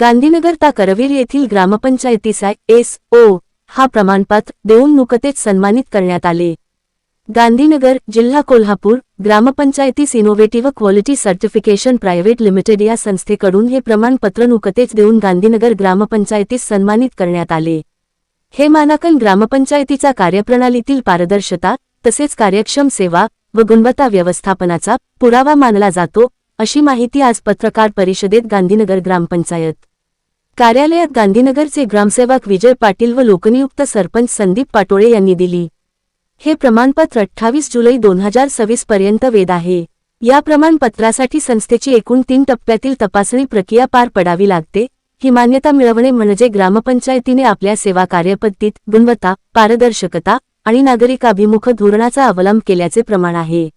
गांधीनगर ता करवीर येथील ग्रामपंचायतीचा एस ओ हा प्रमाणपत्र देऊन नुकतेच सन्मानित करण्यात आले. गांधीनगर जिल्हा Kolhapur ग्रामपंचायतीस innovative quality certification private limited या संस्थेकडून हे प्रमाणपत्र नुकतेच देऊन गांधीनगर ग्रामपंचायतीस सन्मानित करण्यात आले. हे मानांकन ग्रामपंचायतीचा कार्यप्रणालीतील पारदर्शता तसेच कार्यक्षम सेवा व गुणवत्ता व्यवस्थापनाचा पुरावा मानला जातो अशी माहिती आज पत्रकार परिषदेत गांधीनगर ग्रामपंचायत कार्यालयात गांधीनगरचे ग्रामसेवक विजय पाटील व लोकनियुक्त सरपंच संदीप पाटोळे यांनी दिली. हे प्रमाणपत्र अठ्ठावीस जुलै दोन हजार सव्वीस पर्यंत वेद आहे. या प्रमाणपत्रासाठी संस्थेची एकूण तीन टप्प्यातील तपासणी प्रक्रिया पार पडावी लागते. ही मान्यता मिळवणे म्हणजे ग्रामपंचायतीने आपल्या सेवा कार्यपद्धतीत गुणवत्ता पारदर्शकता आणि नागरिकाभिमुख धोरणाचा अवलंब केल्याचे प्रमाण आहे.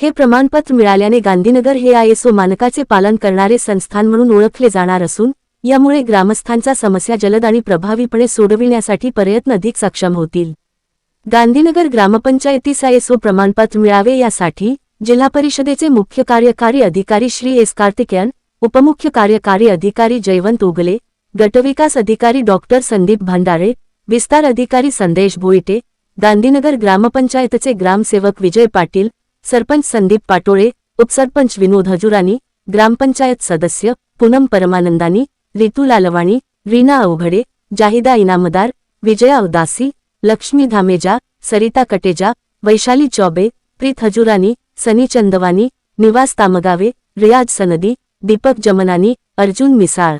हे प्रमाणपत्र मिळाल्याने गांधीनगर हे आयएसओ मानकाचे पालन करणारे संस्थान म्हणून ओळखले जाणार असून यामुळे ग्रामस्थांच्या समस्या जलद आणि प्रभावीपणे सोडविण्यासाठी प्रयत्न अधिक सक्षम होतील. गांधीनगर ग्रामपंचायतीस आयएसओ प्रमाणपत्र मिळावे यासाठी जिल्हा परिषदेचे मुख्य कार्यकारी अधिकारी श्री एस कार्तिकेयन उपमुख्य कार्यकारी अधिकारी जयवंत उगले गटविकास अधिकारी डॉक्टर संदीप भंडारे विस्तार अधिकारी संदेश भोईटे गांधीनगर ग्रामपंचायतचे ग्रामसेवक विजय पाटील सरपंच संदीप पाटोळे उपसरपंच विनोद हजुरानी ग्रामपंचायत सदस्य पूनम परमानंदानी रितू लालवाणी रीना अवघडे जाहिदा इनामदार विजया उदासी लक्ष्मी धामेजा सरिता कटेजा वैशाली चौबे प्रीत हजुरानी सनी चंदवानी निवास तामगावे रियाज सनदी दीपक जमनानी अर्जुन मिसाळ.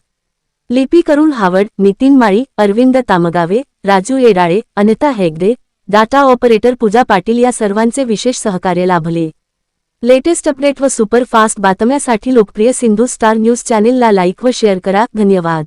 लिपी करुण हावड नितीन माळी अरविंद तामगावे राजू येडाळे अनिता हेगडे डाटा ऑपरेटर पूजा पाटील या सर्वांचे विशेष सहकार्य लाभले. लेटेस्ट अपडेट व सुपरफास्ट बातम्यासाठी लोकप्रिय सिंधू स्टार न्यूज चॅनेलला लाईक व शेअर करा. धन्यवाद.